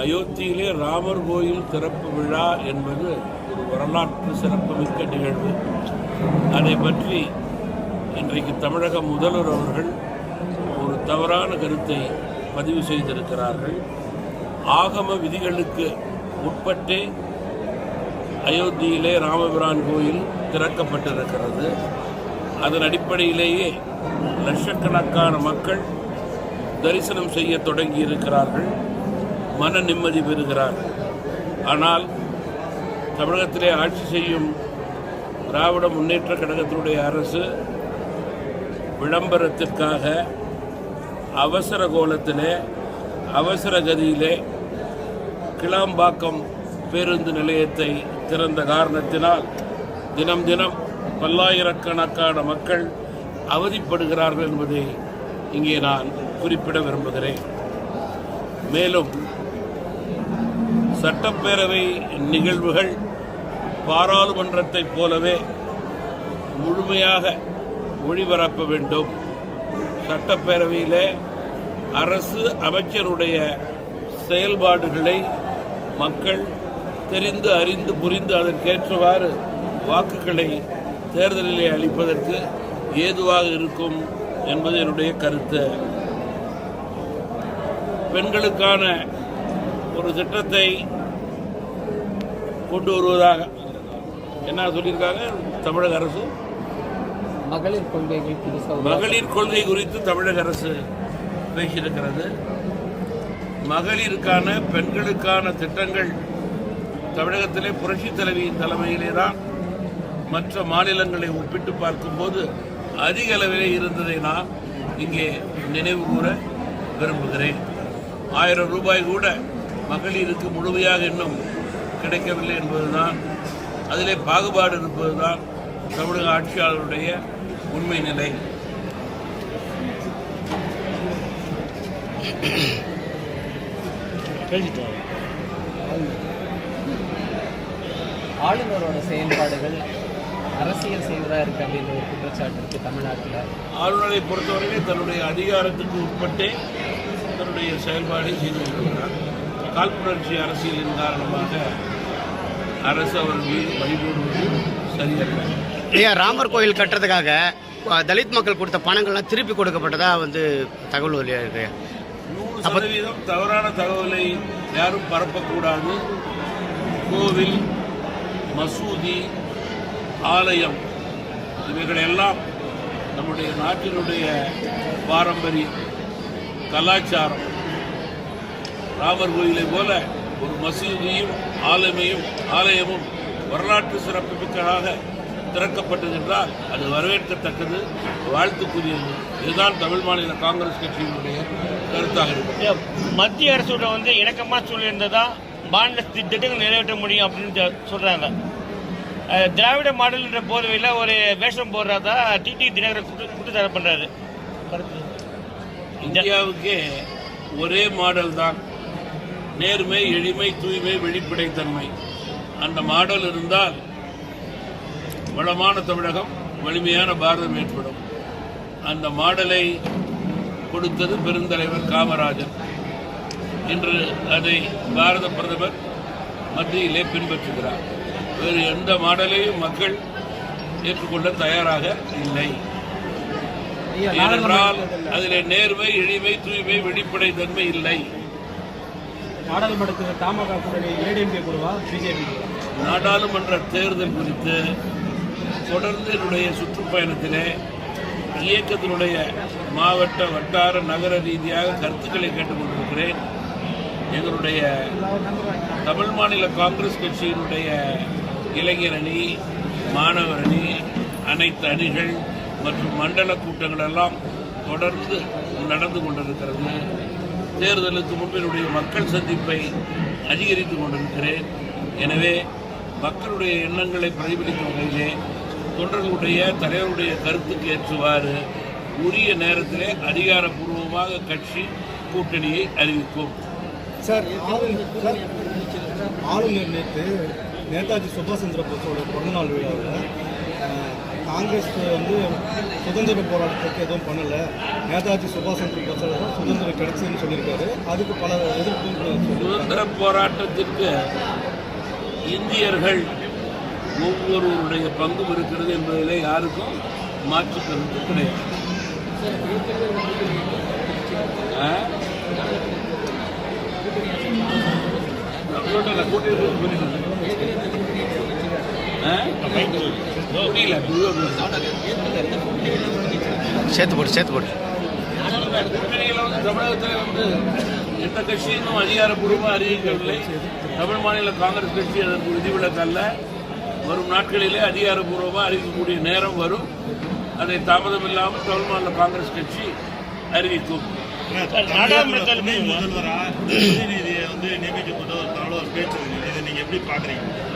அயோத்தியிலே ராமர் கோயில் திறப்பு விழா என்பது ஒரு வரலாற்று சிறப்புமிக்க நிகழ்வு. அதை பற்றி இன்றைக்கு தமிழக முதல்வர் அவர்கள் ஒரு தவறான கருத்தை பதிவு செய்திருக்கிறார்கள். ஆகம விதிகளுக்கு உட்பட்டே அயோத்தியிலே ராமபிரான் கோயில் திறக்கப்பட்டிருக்கிறது. அதன் அடிப்படையிலேயே லட்சக்கணக்கான மக்கள் தரிசனம் செய்ய தொடங்கி இருக்கிறார்கள் மன நிம்மதி பெறுகிறார்கள் ஆனால் தமிழகத்திலே ஆட்சி செய்யும் திராவிட முன்னேற்ற கழகத்தினுடைய அரசு விளம்பரத்திற்காக அவசர கோலத்திலே அவசர கதியிலே கிளாம்பாக்கம் பேருந்து நிலையத்தை திறந்த காரணத்தினால் தினம் தினம் பல்லாயிரக்கணக்கான மக்கள் அவதிப்படுகிறார்கள் என்பதை இங்கே நான் குறிப்பிட விரும்புகிறேன். மேலும் சட்டப்பேரவை நிகழ்வுகள் பாராளுமன்றத்தைப் போலவே முழுமையாக ஒளிபரப்ப வேண்டும். சட்டப்பேரவையில் அரசு அமைச்சருடைய செயல்பாடுகளை மக்கள் தெரிந்து அறிந்து புரிந்து அதற்கேற்றவாறு வாக்குகளை தேர்தலிலே அளிப்பதற்கு ஏதுவாக இருக்கும் என்பது என்னுடைய கருத்து. பெண்களுக்கான ஒரு திட்டத்தை கொண்டு வருவதாக என்ன சொல்லியிருக்காங்க? தமிழக அரசு. மகளிர் கொள்கைகள் மகளிர் கொள்கை குறித்து தமிழக அரசு பேசியிருக்கிறது. மகளிருக்கான பெண்களுக்கான திட்டங்கள் தமிழகத்திலே புரட்சி தலைவியின் தலைமையிலே தான் மற்ற மாநிலங்களை ஒப்பிட்டு பார்க்கும்போது அதிக அளவிலே இருந்ததை நான் இங்கே நினைவு கூற விரும்புகிறேன். ஆயிரம் ரூபாய் கூட மகளிருக்கு முழுமையாக இன்னும் கிடைக்கவில்லை என்பதுதான். அதிலே பாகுபாடு இருப்பதுதான் தமிழக ஆட்சியாளருடைய உண்மை நிலை. ஆளுநரோட செயல்பாடுகள் அரசியல் செய்வதா இருக்கு அப்படின்ற ஒரு குற்றச்சாட்டு இருக்கு தமிழ்நாட்டில். ஆளுநரை பொறுத்தவரையிலே தன்னுடைய அதிகாரத்துக்கு உட்பட்டே தன்னுடைய செயல்பாடை செய்து கொண்டிருக்கிறார். காழ்ப்புணர்ச்சி அரசியலின் காரணமாக அரசு அவர் மீது வழிபடுவது சரியல்ல ஐயா ராமர் கோயில் கட்டுறதுக்காக தலித் மக்கள் கொடுத்த பணங்கள்லாம் திருப்பி கொடுக்கப்பட்டதா வந்து தகவல் வெளியாக இருக்கு நூறு சதவீதம் தவறான தகவலை யாரும் பரப்பக்கூடாது. கோவில் மசூதி ஆலயம் இவைகளெல்லாம் நம்முடைய நாட்டினுடைய பாரம்பரியம். கலாச்சாரம். ராமர் கோயிலை போல ஒரு மசூதியும் ஆலயமையும் ஆலயமும் வரலாற்று சிறப்புமிக்கதாக திறக்கப்பட்டது என்றால் அது வரவேற்கத்தக்கது வாழ்த்துக்குரியது. இதுதான் தமிழ் மாநில காங்கிரஸ் கட்சியினுடைய கருத்தாக இருக்கும். மத்திய அரசோட வந்து இணக்கமாக சொல்லியிருந்ததா மாநில தி- திட்டங்கள் நிறைவேற்ற முடியும் அப்படின்னு சொல்கிறாங்க சொல்றாங்க. திராவிட மாடல் என்ற போர்வையில் ஒரு வேஷம் போடுறதா டிடி தினகரன் குற்ற- குற்றச்சாட்டு பண்றாரு. கருத்து. இந்தியாவுக்கு ஒரே மாடல் தான். நேர்மை எளிமை தூய்மை வெளிப்படைத்தன்மை. அந்த மாடல் இருந்தால் வளமான தமிழகம் வலிமையான பாரதம் ஏற்படும். அந்த மாடலை கொடுத்தது பெருந்தலைவர் காமராஜர். இன்று அதை பாரத பிரதமர் மத்தியிலே பின்பற்றுகிறார். வேறு எந்த மாடலையும் மக்கள் ஏற்றுக்கொள்ள தயாராக இல்லை. ஏனென்றால் அதிலே நேர்மை எளிமை தூய்மை வெளிப்படைத்தன்மை இல்லை. நாடாளுமன்றத்தில் தமாக கூட்டணி ஏடிஎம்கே கூடவா பிஜேபி நாடாளுமன்ற தேர்தல் குறித்து தொடர்ந்து என்னுடைய சுற்றுப்பயணத்திலே இயக்கத்தினுடைய மாவட்ட வட்டார நகர ரீதியாக கருத்துக்களை கேட்டுக்கொண்டிருக்கிறேன். எங்களுடைய தமிழ் மாநில காங்கிரஸ் கட்சியினுடைய இளைஞர் அணி மாணவர் அணி அனைத்து அணிகள் மற்றும் மண்டல கூட்டங்கள் எல்லாம் தொடர்ந்து நடந்து கொண்டிருக்கிறது. தேர்தலுக்கு முன்பினுடைய மக்கள் சந்திப்பை அதிகரித்து கொண்டிருக்கிறேன். எனவே மக்களுடைய எண்ணங்களை பிரதிபலிக்கும் வகையிலே தொண்டர்களுடைய தலைவருடைய கருத்துக்கு ஏற்றுவாறு உரிய நேரத்திலே அதிகாரப்பூர்வமாக கட்சி கூட்டணியை அறிவிக்கும் சார் ஆளுநர் சார் நேற்று நேதாஜி சுபாஷ் சந்திர போஸோட பிறந்தநாள் விழாவில் காங்கிரஸ் வந்து சுதந்திர போராட்டத்துக்கு எதுவும் பண்ணல. நேதாஜி சுபாஷ் சந்திர போஸ் தான் சுதந்திரம் கிடைச்சதுன்னு சொல்லியிருக்காரு. அதுக்கு பல எதிர்ப்பு சுதந்திர போராட்டத்திற்கு இந்தியர்கள் ஒவ்வொருவருடைய பங்கும் இருக்கிறது என்பதிலே யாருக்கும் மாற்று கருத்து கிடையாது. ஆ? சேர்த்து போட்டு சேர்த்து போட்டு தமிழகத்தில் வந்து எந்த கட்சியும் அதிகாரப்பூர்வமாக அறிவிக்கவில்லை தமிழ் மாநில காங்கிரஸ் கட்சி அதற்கு விதிவிலக்கு அல்ல வரும் நாட்களிலே அதிகாரப்பூர்வமாக அறிவிக்கக்கூடிய நேரம் வரும் அதை தாமதம் இல்லாமல் தமிழ் மாநில காங்கிரஸ் கட்சி அறிவிக்கும் முதல்வரா வந்து நியமிக்கப்பட்ட ஒரு பேச்சு இதை நீங்க எப்படி சொல்றீங்க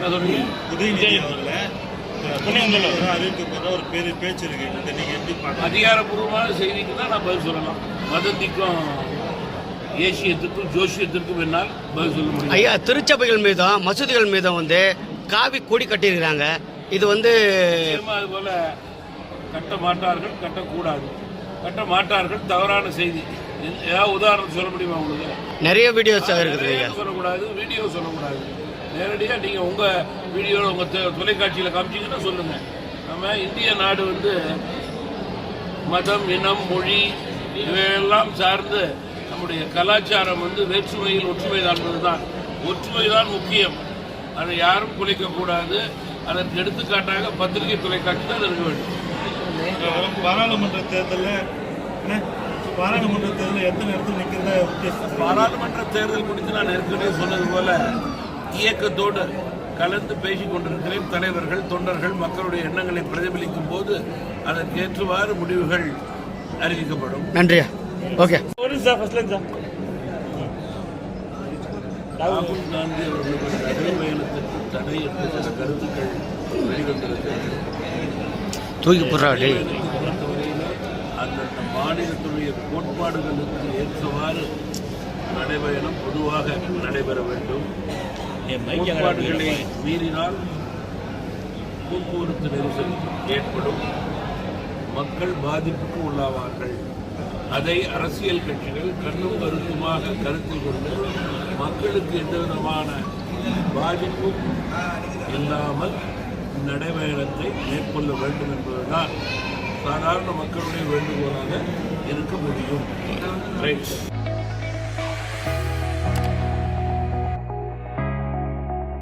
உதயநிதி அவர்களை அறிவிக்கப்பட்ட ஒரு பெரிய பேச்சு இருக்கு. இதை நீங்க எப்படி அதிகாரப்பூர்வமான செய்திக்கு தான் நான் பதில் சொல்லலாம் வதந்திக்கும் ஏசியத்துக்கும் ஜோசியத்திற்கும் என்னால் பதில் சொல்ல முடியும். ஐயா திருச்சபைகள் மீதும் மசூதிகள் மீதும் வந்து காவி கொடி கட்டியிருக்கிறாங்க. இது வந்து அது போல கட்ட மாட்டார்கள் கட்டக்கூடாது. கட்ட மாட்டார்கள் தவறான செய்தி. ஏதாவது உதாரணம் சொல்ல முடியுமா உங்களுக்கு? நிறைய வீடியோஸ் இருக்குது சொல்லக்கூடாது வீடியோ சொல்லக்கூடாது. நேரடியாக நீங்கள் உங்கள் வீடியோவில் உங்கள் தொலைக்காட்சியில் காமிச்சிங்கன்னா சொல்லுங்கள் நம்ம இந்திய நாடு வந்து மதம் இனம் மொழி இவையெல்லாம் சார்ந்து நம்முடைய கலாச்சாரம் வந்து வேற்றுமையில் ஒற்றுமை தான் தான் ஒற்றுமை தான் முக்கியம். அதை யாரும் குலைக்கக்கூடாது அதற்கு எடுத்துக்காட்டாக பத்திரிகை தொலைக்காட்சி தான் இருக்க வேண்டும். பாராளுமன்ற தேர்தலில்? பாராளுமன்ற தேர்தலில் எத்தனை இடத்துல நிற்கிறதா பாராளுமன்ற தேர்தல் குறித்து நான் ஏற்கனவே சொன்னது போல இயக்கத்தோடு கலந்து பேசிக் கொண்டிருக்கிறேன் தலைவர்கள் தொண்டர்கள் மக்களுடைய எண்ணங்களை பிரதிபலிக்கும் போது அதற்கேற்றவாறு முடிவுகள் அறிவிக்கப்படும். நன்றியா ஓகே. ஒரு சார் ஃபர்ஸ்ட்ல சார் ராகுல் காந்தி அவர்களுடைய நடைபயணத்திற்கு தடை என்று சில கருத்துக்கள் வெளிவந்திருக்கிறது. தூக்கி போடுறா டேய். பொறுத்தவரையில் அந்தந்த மாநிலத்துடைய கோட்பாடுகளுக்கு ஏற்றவாறு நடைபயணம் பொதுவாக நடைபெற வேண்டும். கோட்பாடுகளை மீறினால் போக்குவரத்து நெரிசல் ஏற்படும். மக்கள் பாதிப்புக்கு உள்ளாவார்கள். அதை அரசியல் கட்சிகள் கண்ணும் கருத்துமாக கருத்தில் கொண்டு மக்களுக்கு எந்த விதமான பாதிப்பும் இல்லாமல் நடைபயணத்தை மேற்கொள்ள வேண்டும் என்பதுதான் சாதாரண மக்களுடைய வேண்டுகோளாக இருக்க முடியும். ரைட்